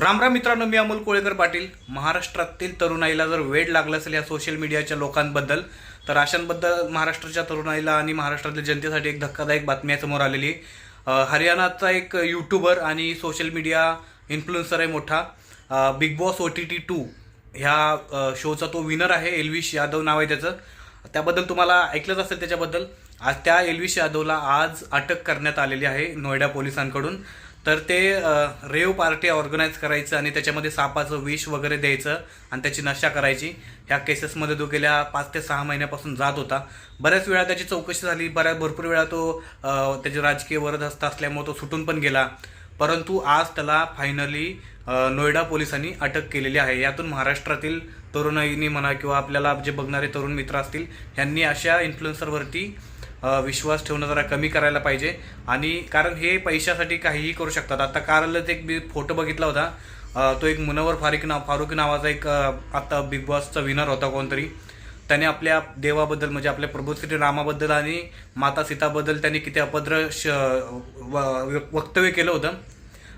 रामराम मित्रांनो मी अमोल कोळेकर पाटील. महाराष्ट्रातील तरुणाईला जर वेळ लागला असेल या सोशल मीडियाच्या लोकांबद्दल तर अशांबद्दल महाराष्ट्राच्या तरुणाईला आणि महाराष्ट्रातील जनतेसाठी एक धक्कादायक बातमी आहे समोर आलेली. हरियाणाचा एक यूट्यूबर आणि सोशल मीडिया इन्फ्लुएन्सर आहे मोठा. Bigg Boss O T T two ह्या शोचा तो विनर आहे एल्विश यादव नाव आहे त्याचं. त्याबद्दल तुम्हाला ऐकलंच असेल त्याच्याबद्दल. आज त्या एल्विश यादवला आज अटक करण्यात आलेली आहे नोएडा पोलिसांकडून. तर ते रेव पार्टी ऑर्गनाईज करायचं आणि त्याच्यामध्ये सापाचं विष वगैरे द्यायचं आणि त्याची नशा करायची. ह्या केसेसमध्ये तो गेल्या पाच ते सहा महिन्यापासून जात होता. बऱ्याच वेळा त्याची चौकशी झाली. बऱ्याच भरपूर वेळा तो त्याचे राजकीय वरदहस्त असल्यामुळे तो सुटून पण गेला. परंतु आज त्याला फायनली नोएडा पोलिसांनी अटक केलेली आहे. यातून महाराष्ट्रातील तरुणाईनी म्हणा किंवा आपल्याला जे बघणारे तरुण मित्र असतील ह्यांनी अशा इन्फ्लुएन्सरवरती विश्वास ठेवणं जरा कमी करायला पाहिजे. आणि कारण हे पैशासाठी काहीही करू शकतात. आता कारलच एक मी फोटो बघितला होता. तो एक मुनवर फारिक नाव फारुक नावाचा एक आता बिग बॉसचा विनर होता कोणतरी. त्याने आपल्या देवाबद्दल म्हणजे आपल्या प्रभू श्री रामाबद्दल आणि माता सीताबद्दल त्यांनी किती अभद्र श व- वक्तव्य केलं होतं.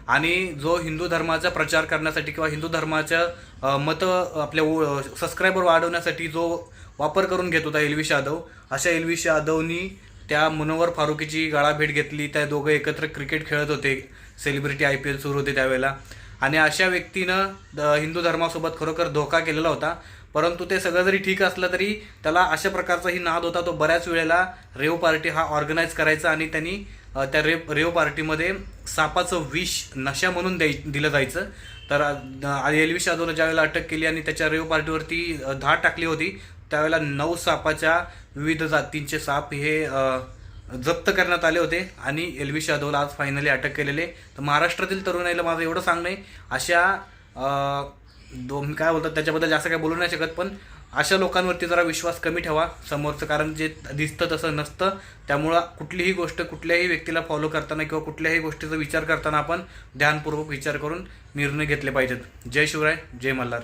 आणि जो हिंदू धर्माचा प्रचार करण्यासाठी किंवा हिंदू धर्माच्या मतं आपल्या सबस्क्रायबर वाढवण्यासाठी जो वापर करून घेत होता एल्विश यादव अशा एल्विश यादवनी त्या मनोवर फारुकीची गाळाभेट घेतली. त्या दोघं एकत्र क्रिकेट खेळत होते. सेलिब्रिटी आय पी एल सुरू होते त्यावेळेला. आणि अशा व्यक्तीनं द- हिंदू धर्मासोबत खरोखर धोका केलेला होता. परंतु ते सगळं जरी ठीक असलं तरी त्याला अशा प्रकारचाही नाद होता. तो बऱ्याच वेळेला रेव पार्टी हा ऑर्गनाईज करायचा आणि त्यांनी त्या रेव रेव पार्टीमध्ये सापाचं विष नशा म्हणून द्याय दिलं जायचं. तर अ, एलविश यादवनं ज्यावेळेला अटक केली आणि त्याच्या रेव पार्टीवरती धाड टाकली होती त्यावेळेला नऊ सापाच्या विविध जातींचे साप हे जप्त करण्यात आले होते आणि एलविश यादवला आज फायनली अटक केलेले. तर महाराष्ट्रातील तरुणाईला माझं एवढं सांगणं आहे अशा दोन काय बोलतात त्याच्याबद्दल जास्त काय बोलू नाही शकत पण अशा लोकांवरती जरा विश्वास कमी ठेवा समोरचं कारण जे दिसतं तसं नसतं. त्यामुळं कुठलीही गोष्ट कुठल्याही व्यक्तीला फॉलो करताना किंवा कुठल्याही गोष्टीचा विचार करताना आपण ध्यानपूर्वक विचार करून निर्णय घेतले पाहिजेत. जय शिवराय जय मल्हार.